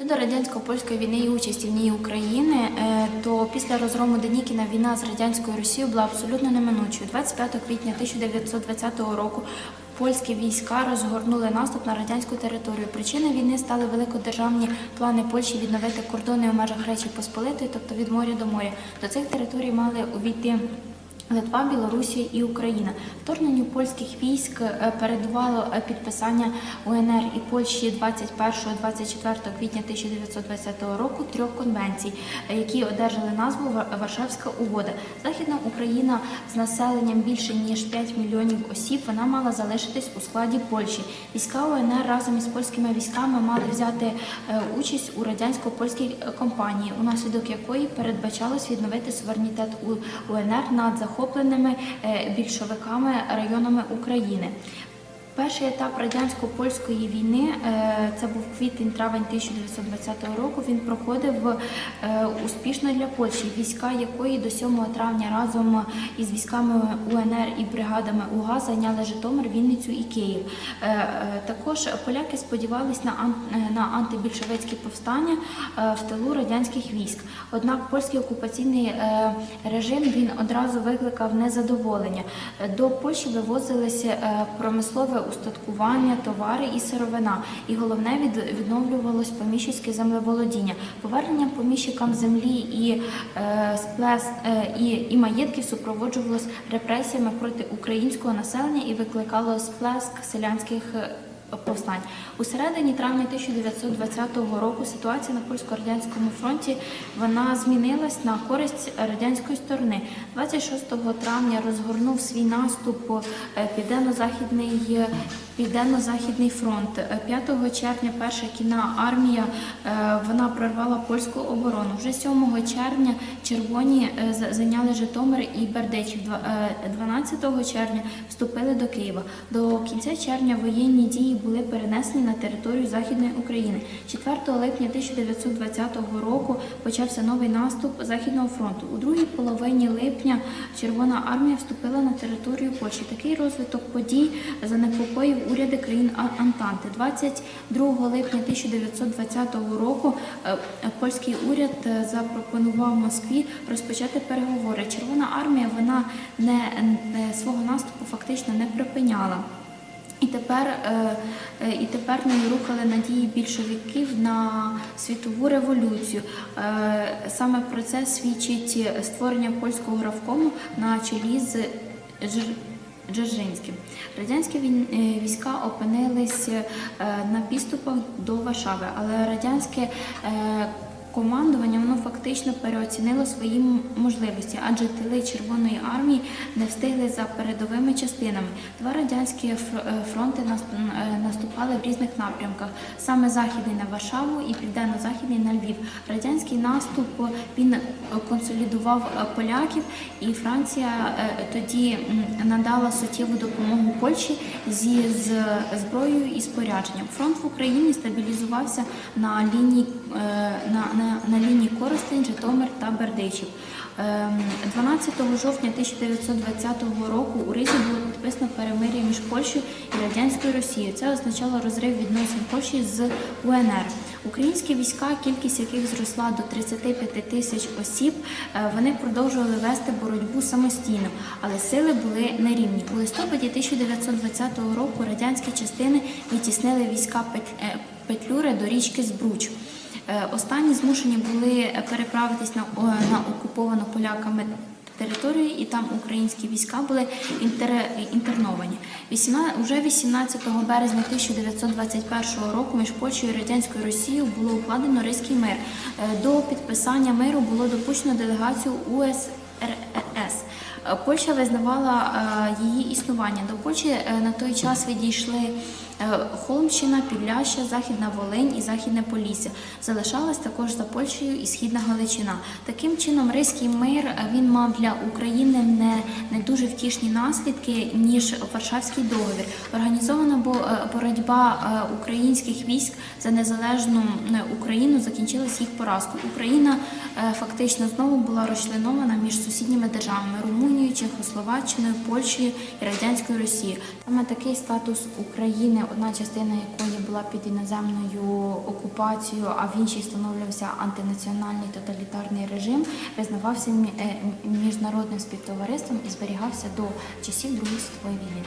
Щодо радянсько-польської війни і участі в ній України, е, то після розгрому Денікіна війна з радянською Росією була абсолютно неминучою. 25 квітня 1920 року польські війська розгорнули наступ на радянську територію. Причиною війни стали великодержавні плани Польщі відновити кордони у межах Речі Посполитої, тобто від моря до моря. До цих територій мали увійти. Литва, Білорусія і Україна. Вторгненню польських військ е, передувало е, підписання УНР і Польщі 21-24 квітня 1920 року трьох конвенцій, е, які одержали назву Ва- Варшавська угода. Західна Україна з населенням більше ніж 5 мільйонів осіб. Вона мала залишитись у складі Польщі. Війська УНР разом із польськими військами мали взяти участь у радянсько-польській кампанії, унаслідок якої передбачалось відновити суверенітет УНР над захопленими е, більшовиками районами України. Перший етап радянсько-польської війни е, це був квітень-травень 1920 року. Він проходив е, успішно для Польщі, війська якої до 7 травня разом із військами УНР і бригадами УГА зайняли Житомир, Вінницю і Київ. Е, Також поляки сподівались на ан- антибільшовицькі повстання в тилу радянських військ. Однак польський окупаційний режим він одразу викликав незадоволення. До Польщі вивозилися промислове устаткування, товари і сировина. І головне від, відновлювалось поміщицьке землеволодіння. Повернення поміщикам землі і е, сплес е, і, і маєтків супроводжувалось репресіями проти українського населення і викликало сплеск селянських. Повстань у середині травня 1920 року ситуація на польсько-радянському фронті вона змінилась на користь радянської сторони. 26 травня розгорнув свій наступ е, південно-західний е, південно-західний фронт. Е, 5 червня перша кінна армія е, вона прорвала польську оборону. Вже 7 червня червоні е, зайняли Житомир і Бердичів. Два- е, 12 червня вступили до Києва. До кінця червня воєнні дії були перенесені на територію Західної України. 4 липня 1920 року почався новий наступ Західного фронту. У другій половині липня Червона армія вступила на територію Польщі. Такий розвиток подій занепокоїв уряди країн Антанти. 22 липня 1920 року е, польський уряд е, запропонував Москві розпочати переговори. Червона армія вона не свого наступу фактично не припиняла. І тепер, е, і тепер нею рухали надії більшовиків на світову революцію. Саме про це свідчить створення польського графкому на чолі з Дж- Радянські е, війська опинились е, на підступах до Варшави, але радянське е, командування воно фактично переоцінило свої можливості, адже тили Червоної армії не встигли за передовими частинами. Два радянські е, фронти е, наступали в різних напрямках: саме західний на Варшаву і південно-західний на Львів. Радянський наступ е, він консолідував поляків, і Франція тоді надала суттєву допомогу Польщі зі зброєю і спорядженням. Фронт в Україні стабілізувався на лінії на, на, на лінії Коростень, Житомир та Бердичів. Ем, 12 жовтня 1920 року у Ризі було підписано перемир'я між Польщею і радянською Росією. Це означало розрив відносин Польщі з УНР. Українські війська, кількість яких зросла до 35 тисяч осіб, е, вони продовжували вести боротьбу самостійно, але сили були нерівні. У листопаді 1920 року радянські частини відтіснили війська е, Петлюри до річки Збруч. Е, Останні змушені були переправитись на, на окуповану поляками територію, і там українські війська були інтер, інтерновані. 18, уже 18 березня 1921 року між Польщею і радянською Росією було укладено Ризький мир. Е, До підписання миру було допущено делегацію УСРС. Е, Польща визнавала е, її існування. До Польщі е, на той час відійшли е, Холмщина, Підляща, Західна Волинь і Західне Полісся. Залишалась також за Польщею і Східна Галичина. Таким чином, Ризький мир е, він мав для України не, не дуже втішні наслідки, ніж Варшавський договір. Організована е, боротьба е, українських військ за незалежну е, Україну закінчилась їх поразкою. Україна е, фактично знову була розчленована між сусідніми державами Румунією, Чехословаччиною, Польщею і радянською Росією. Саме такий статус України одна частина якої була під іноземною окупацією, а в іншій встановлювався антинаціональний тоталітарний режим, визнавався е, міжнародним співтовариством і зберігався до часів Другої світової війни.